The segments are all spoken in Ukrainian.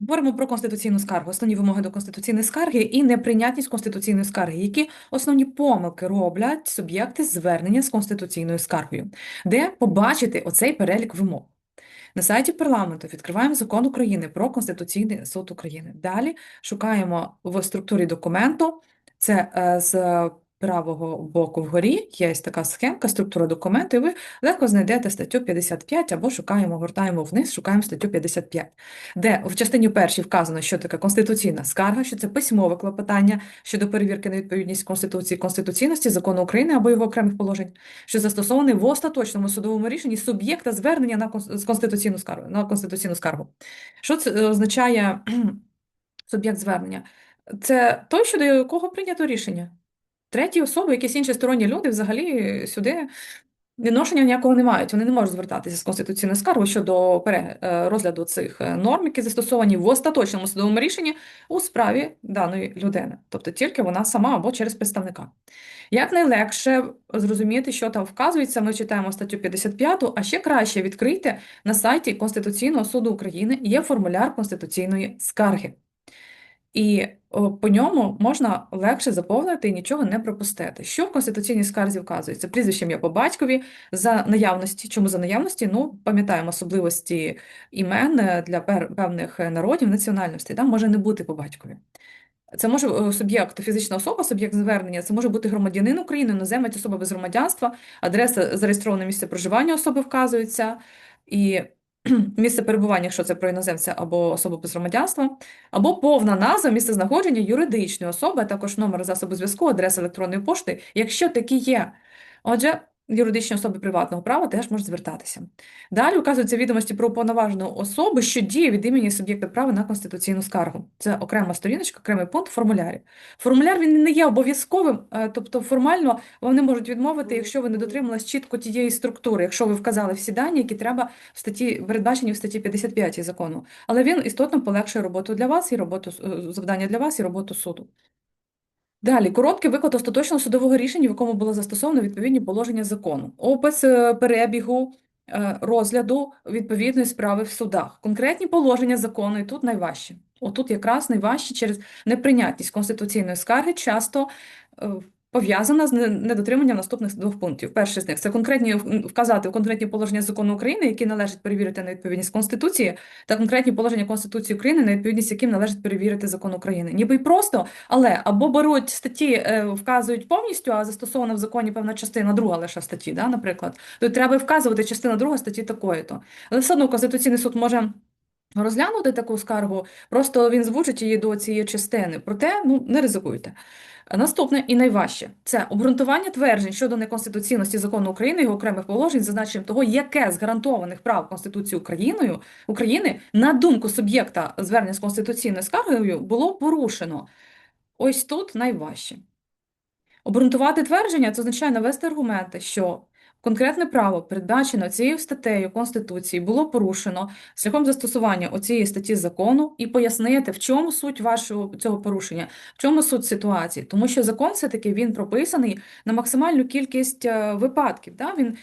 Говоримо про конституційну скаргу, основні вимоги до конституційної скарги і неприйнятність конституційної скарги, які основні помилки роблять суб'єкти звернення з конституційною скаргою, де побачити оцей перелік вимог. На сайті парламенту відкриваємо закон України про Конституційний суд України. Далі шукаємо в структурі документу, це е, з правого боку вгорі є така схемка, структура документу, і ви легко знайдете статтю 55 або шукаємо, гортаємо вниз, шукаємо статтю 55, де в частині першій вказано, що таке конституційна скарга, що це письмове клопотання щодо перевірки на відповідність Конституції, конституційності закону України або його окремих положень, що застосований в остаточному судовому рішенні суб'єкта звернення на конституційну скаргу, на конституційну скаргу. Що це е, означає суб'єкт звернення? Це той, щодо якого прийнято рішення. Треті особи, якісь інші сторонні люди взагалі сюди відношення ніякого не мають. Вони не можуть звертатися з конституційною скаргою щодо е, розгляду цих е, норм, які застосовані в остаточному судовому рішенні у справі даної людини, тобто тільки вона сама або через представника. Як найлегше зрозуміти, що там вказується, ми читаємо статтю 55, а ще краще відкрийте на сайті Конституційного суду України є формуляр конституційної скарги. І по ньому можна легше заповнити і нічого не пропустити. Що в конституційній скарзі вказується? Прізвище ім'я по батькові за наявності. Чому за наявності? Ну, пам'ятаємо особливості імен е, для певних е, народів, національностей. Там може не бути по батькові. Це може е, суб'єкт, фізична особа, суб'єкт звернення, це може бути громадянин України, іноземець, особа без громадянства, адреса, зареєстроване місце проживання особи вказується, і місце перебування, якщо це про іноземця або особу без громадянства, або повна назва місце знаходження юридичної особи, а також номер засобу зв'язку, адреса електронної пошти, якщо такі є. Отже, юридичні особи приватного права теж можуть звертатися. Далі вказуються відомості про уповноважену особу, що діє від імені суб'єкта права на конституційну скаргу. Це окрема сторіночка, окремий пункт в формулярі. Формуляр він не є обов'язковим, е, тобто формально не можуть відмовити, якщо ви не дотрималися чітко тієї структури, якщо ви вказали всі дані, які треба в статті, передбачені в статті 55 закону. Але він істотно полегшує роботу для вас і роботу е, завдання для вас і роботу суду. Далі, короткий виклад остаточного судового рішення, в якому було застосовано відповідні положення закону. Опис е, перебігу е, розгляду відповідної справи в судах. Конкретні положення закону, і тут найважче. Отут якраз найважче через неприйнятність конституційної скарги часто е, пов'язана з недотриманням наступних двох пунктів. Перший з них це конкретні вказати в конкретні положення закону України, які належить перевірити на відповідність Конституції, та конкретні положення Конституції України, на відповідність яким належить перевірити закон України. Ніби й просто, але або беруть статті, е, вказують повністю, а застосована в законі певна частина друга лише статті, да, наприклад, то треба вказувати частина друга статті такої-то. Але все одно Конституційний суд може. Розглянути таку скаргу, просто він звучить її до цієї частини. Проте, ну, не ризикуйте. Наступне і найважче це обґрунтування тверджень щодо неконституційності закону України і окремих положень, зазначенням того, яке з гарантованих прав Конституції Україною України на думку суб'єкта звернення з конституційною скаргою було порушено. Ось тут найважче. Обґрунтувати твердження це означає навести аргументи, що конкретне право, передбачено цією статтею Конституції, було порушено шляхом застосування оцієї статті закону і пояснити, в чому суть вашого цього порушення, в чому суть ситуації. Тому що закон все-таки він прописаний на максимальну кількість е, випадків. Да? Він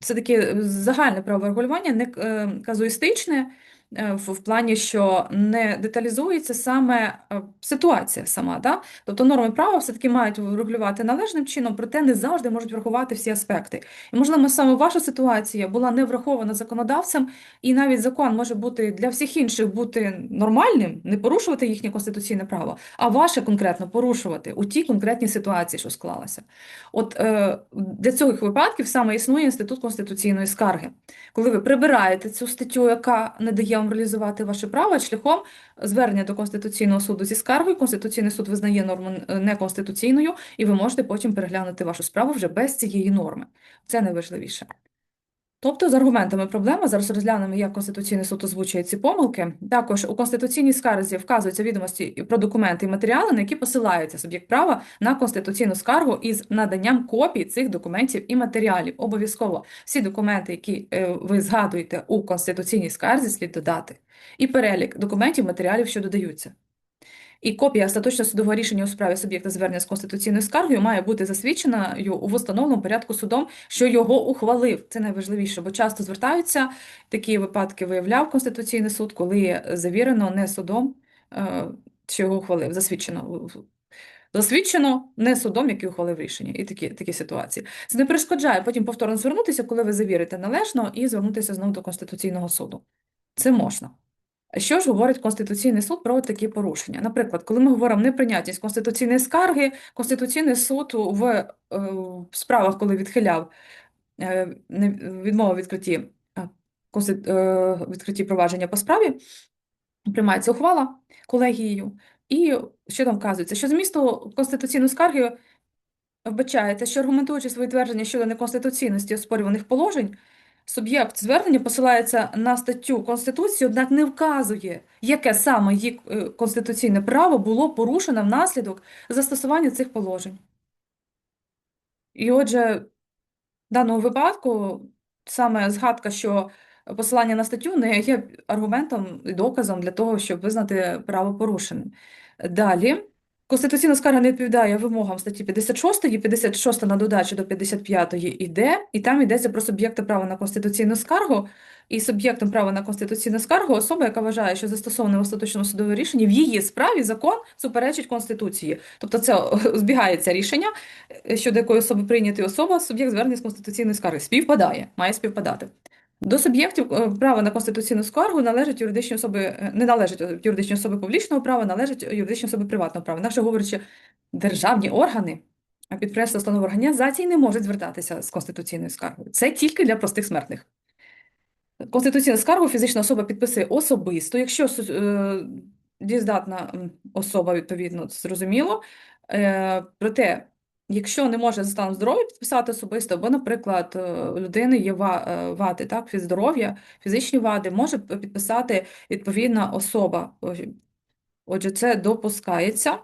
це таке загальне правове регулювання, не е, казуїстичне, в, в плані, що не деталізується саме е, ситуація сама. Да? Тобто норми права все-таки мають регулювати належним чином, проте не завжди можуть врахувати всі аспекти. І, можливо, саме ваша ситуація була не врахована законодавцем, і навіть закон може бути для всіх інших бути нормальним, не порушувати їхнє конституційне право, а ваше конкретно порушувати у тій конкретній ситуації, що склалася. От е, для цих випадків саме існує інститут конституційної скарги. Коли ви прибираєте цю статтю, яка не дає вам реалізувати ваше право, шляхом звернення до Конституційного суду зі скаргою, Конституційний суд визнає норму неконституційною, і ви можете потім переглянути вашу справу вже без цієї норми. Це найважливіше. Тобто, з аргументами проблема, зараз розглянемо, як Конституційний суд озвучує ці помилки. Також у Конституційній скарзі вказуються відомості про документи і матеріали, на які посилається суб'єкт права на конституційну скаргу із наданням копій цих документів і матеріалів. Обов'язково всі документи, які е, ви згадуєте у Конституційній скарзі, слід додати. І перелік документів, матеріалів, що додаються. І копія остаточного судового рішення у справі суб'єкта звернення з конституційною скаргою має бути засвідченою у встановленому порядку судом, що його ухвалив. Це найважливіше, бо часто звертаються такі випадки виявляв Конституційний суд, коли завірено не судом, е, що його ухвалив, засвідчено. Засвідчено не судом, який ухвалив рішення, і такі, такі ситуації. Це не перешкоджає потім повторно звернутися, коли ви завірите належно, і звернутися знову до Конституційного суду. Це можна. Що ж говорить Конституційний суд про такі порушення? Наприклад, коли ми говоримо неприйнятність конституційної скарги, Конституційний суд в, е, справах, коли відхиляв е, відмову відкритті, е, відкритті провадження по справі, приймається ухвала колегією, і що там вказується? Що змісту конституційної скарги вбачається, що аргументуючи свої твердження щодо неконституційності оспорюваних положень, суб'єкт звернення посилається на статтю Конституції, однак не вказує, яке саме її е, конституційне право було порушено внаслідок застосування цих положень. І отже, в даному випадку саме згадка, що посилання на статтю не є аргументом і доказом для того, щоб визнати право порушеним. Далі. Конституційна скарга не відповідає вимогам статті 56, 56 на додачу до 55 іде, і там йдеться про суб'єкта права на конституційну скаргу, і суб'єктом права на конституційну скаргу особа, яка вважає, що застосоване в остаточному судовому рішенні в її справі закон суперечить Конституції. Тобто це збігається рішення, е, щодо якої особи прийнятої особа, суб'єкт звернення з конституційної скарги. Співпадає, має співпадати. До суб'єктів е, права на конституційну скаргу належать юридичні особи, е, не належать е, юридичні особи публічного права, належать юридичні особи приватного права. Інакше говорячи, державні органи, підприємства установи організації не можуть звертатися з конституційною скаргою. Це тільки для простих смертних. Конституційну скаргу фізична особа підписує особисто, якщо е, дієздатна м, особа, відповідно, зрозуміло. Е, Проте, якщо не може за станом здоров'я підписати особисто, або, наприклад, е, у людини є е, вади, так, здоров'я, фізичні вади, може підписати відповідна особа. Отже, це допускається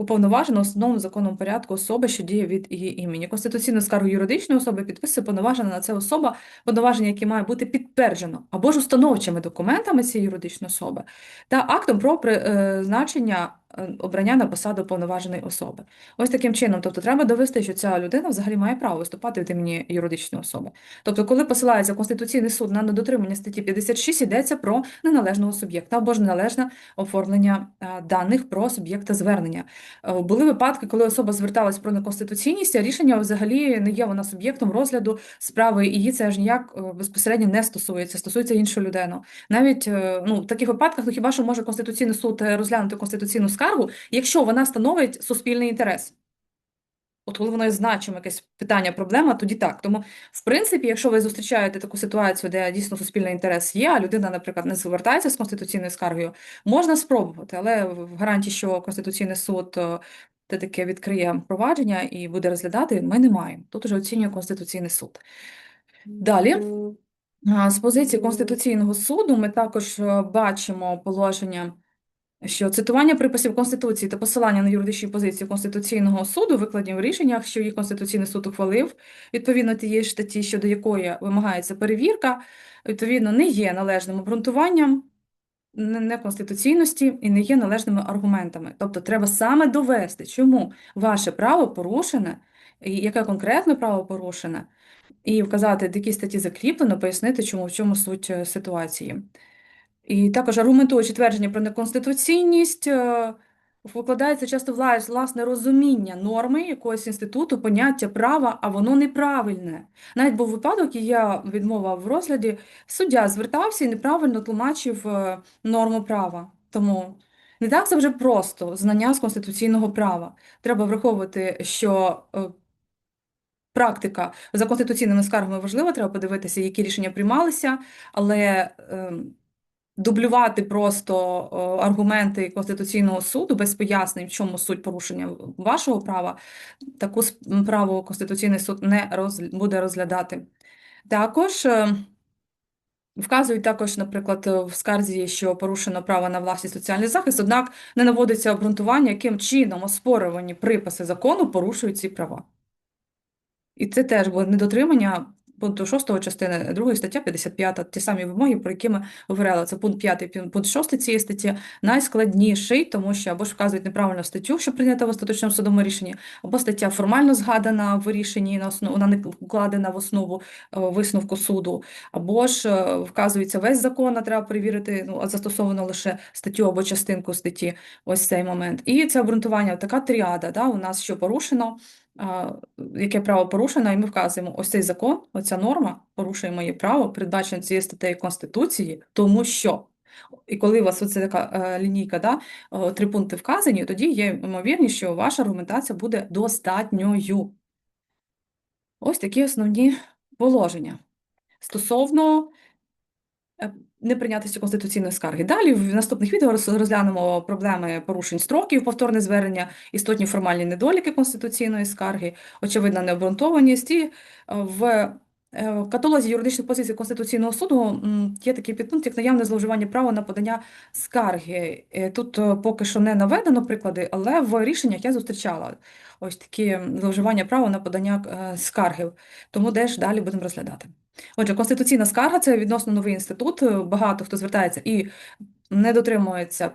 уповноважена установленому законом порядку особи, що діє від її імені. Конституційну скаргу юридичної особи підписує повноважена на це особа, повноваження, яке має бути підтверджено або ж установчими документами цієї юридичної особи, та актом про призначення е, обрання на посаду повноваженої особи. Ось таким чином, тобто треба довести, що ця людина взагалі має право виступати від імені юридичної особи. Тобто, коли посилається Конституційний суд на недотримання статті 56, йдеться про неналежного суб'єкта або ж неналежне оформлення е, даних про суб'єкта звернення. Е, Були випадки, коли особа зверталась про неконституційність, а рішення взагалі не є вона суб'єктом розгляду справи, її це аж ніяк е, безпосередньо не стосується, стосується іншої людини. Навіть е, ну, в таких випадках, ну хіба що може Конституційний суд е, розглянути конституційну скаргу, якщо вона становить суспільний інтерес. От коли воно є значимо якесь питання, проблема, тоді так. Тому, в принципі, якщо ви зустрічаєте таку ситуацію, де дійсно суспільний інтерес є, а людина, наприклад, не звертається з конституційною скаргою, можна спробувати, але в гарантії, що Конституційний суд е, те таке відкриє провадження і буде розглядати, ми не маємо. Тут уже оцінює Конституційний суд. Далі. З позиції Конституційного суду ми також е, бачимо положення, що цитування приписів Конституції та посилання на юридичні позиції Конституційного суду викладені в рішеннях, що їх Конституційний суд ухвалив, відповідно тієї статті, щодо якої вимагається перевірка, відповідно, не є належним обґрунтуванням неконституційності і не є належними аргументами. Тобто треба саме довести, чому ваше право порушене, і яке конкретне право порушене, і вказати, які статті закріплено, пояснити, чому в чому суть е, ситуації. І також аргументуючи твердження про неконституційність, е, вкладається часто вла- власне розуміння норми якогось інституту, поняття права, а воно неправильне. Навіть був випадок, і я відмова в розгляді, суддя звертався і неправильно тлумачив е, норму права. Тому не так це вже просто знання з конституційного права. Треба враховувати, що е, практика за конституційними скаргами важлива, треба подивитися, які рішення приймалися, але ем, дублювати просто аргументи Конституційного суду без пояснень, в чому суть порушення вашого права, таку с- право Конституційний суд не роз, буде розглядати. Також е, вказують також, наприклад, в скарзі, що порушено право на власність соціальний захист, однак не наводиться обґрунтування, яким чином оспорювані приписи закону порушують ці права. І це теж буде недотримання пункту 6 частини 2 стаття 55, ті самі вимоги, про які ми говорили. Це пункт 5, пункт 6 цієї статті найскладніший, тому що або ж вказують неправильну статтю, що прийнята в остаточному судовому рішенні, або стаття формально згадана в рішенні на основу, вона не вкладена в основу е, висновку суду, або ж е, вказується весь закон, а треба перевірити, ну, застосовано лише статтю або частинку статті, ось цей момент. І це обґрунтування, така тріада, да, у нас що порушено, яке право порушено, і ми вказуємо, ось цей закон, оця норма порушує моє право, передбачено цією статтею Конституції, тому що. І коли у вас оце така е, лінійка, да, три пункти вказані, тоді є ймовірність, що ваша аргументація буде достатньою. Ось такі основні положення стосовно е, неприйнятності конституційної скарги. Далі в наступних відео роз- розглянемо проблеми порушень строків, повторне звернення, істотні формальні недоліки конституційної скарги, очевидна необґрунтованість. І е, в е, в каталозі юридичних позицій Конституційного суду є такий підпункт, як наявне зловживання права на подання скарги. Е, Тут е, поки що не наведено приклади, але в рішеннях я зустрічала ось такі зловживання права на подання е, скарги. Тому теж далі будемо розглядати. Отже, конституційна скарга це відносно новий інститут. Багато хто звертається і не дотримується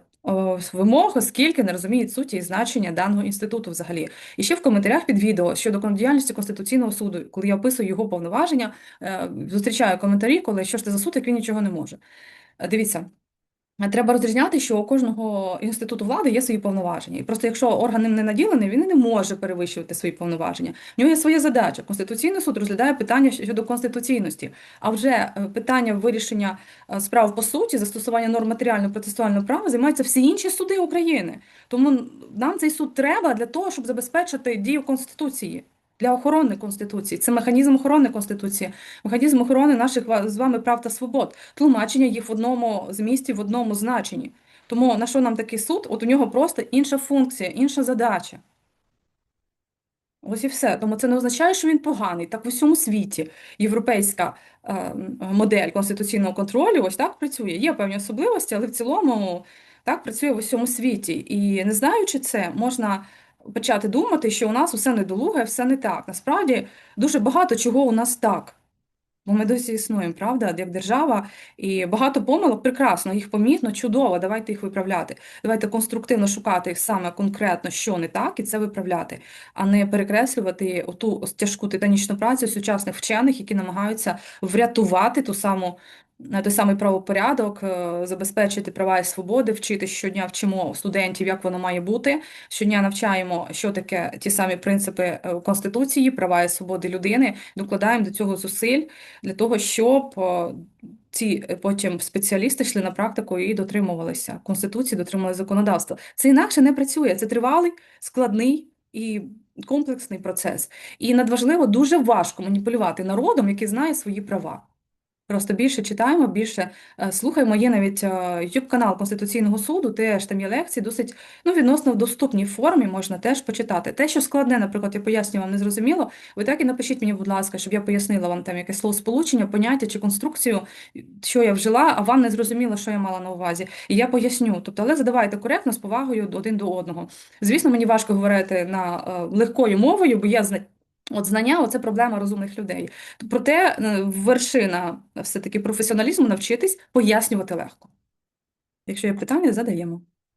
вимог, оскільки не розуміють суті і значення даного інституту взагалі. І ще в коментарях під відео щодо діяльності Конституційного суду, коли я описую його повноваження, е, зустрічаю коментарі, коли що ж це за суд, як він нічого не може. Е, Дивіться. Треба розрізняти, що у кожного інституту влади є свої повноваження. І просто якщо орган ним не наділений, він не може перевищувати свої повноваження. В нього є своя задача. Конституційний суд розглядає питання щодо конституційності. А вже е, питання вирішення е, справ по суті, застосування норм матеріального процесуального права займаються всі інші суди України. Тому нам цей суд треба для того, щоб забезпечити дію Конституції. Для охорони Конституції. Це механізм охорони Конституції, механізм охорони наших з вами прав та свобод, тлумачення їх в одному змісті, в одному значенні. Тому на що нам такий суд? От у нього просто інша функція, інша задача. Ось і все. Тому це не означає, що він поганий. Так в усьому світі європейська е, модель конституційного контролю ось так працює. Є певні особливості, але в цілому так працює в усьому світі. І не знаючи це, можна почати думати, що у нас усе недолуге, все не так. Насправді дуже багато чого у нас так. Бо ми досі існуємо, правда, як держава, і багато помилок прекрасно, їх помітно, чудово, давайте їх виправляти. Давайте конструктивно шукати саме конкретно, що не так, і це виправляти, а не перекреслювати оту тяжку титанічну працю сучасних вчених, які намагаються врятувати ту саму. На той самий правопорядок, е, забезпечити права і свободи, вчити щодня вчимо студентів, як воно має бути. Щодня навчаємо, що таке ті самі принципи е, Конституції, права і свободи людини, докладаємо до цього зусиль для того, щоб е, ці потім спеціалісти йшли на практику і дотримувалися Конституції, дотримувалися законодавства. Це інакше не працює. Це тривалий, складний і комплексний процес. І надважливо, дуже важко маніпулювати народом, який знає свої права. Просто більше читаємо, більше е, слухаємо. Є навіть е, youtube канал Конституційного суду, теж там є лекції, досить ну, відносно в доступній формі можна теж почитати. Те, що складне, наприклад, я пояснюю вам незрозуміло, ви так і напишіть мені, будь ласка, щоб я пояснила вам там якесь словосполучення, поняття чи конструкцію, що я вжила, а вам не зрозуміло, що я мала на увазі. І я поясню. Тобто, але задавайте коректно з повагою один до одного. Звісно, мені важко говорити на е, легкою мовою, бо я От знання це проблема розумних людей. Проте е, вершина все-таки професіоналізму навчитись пояснювати легко. Якщо є питання, задаємо.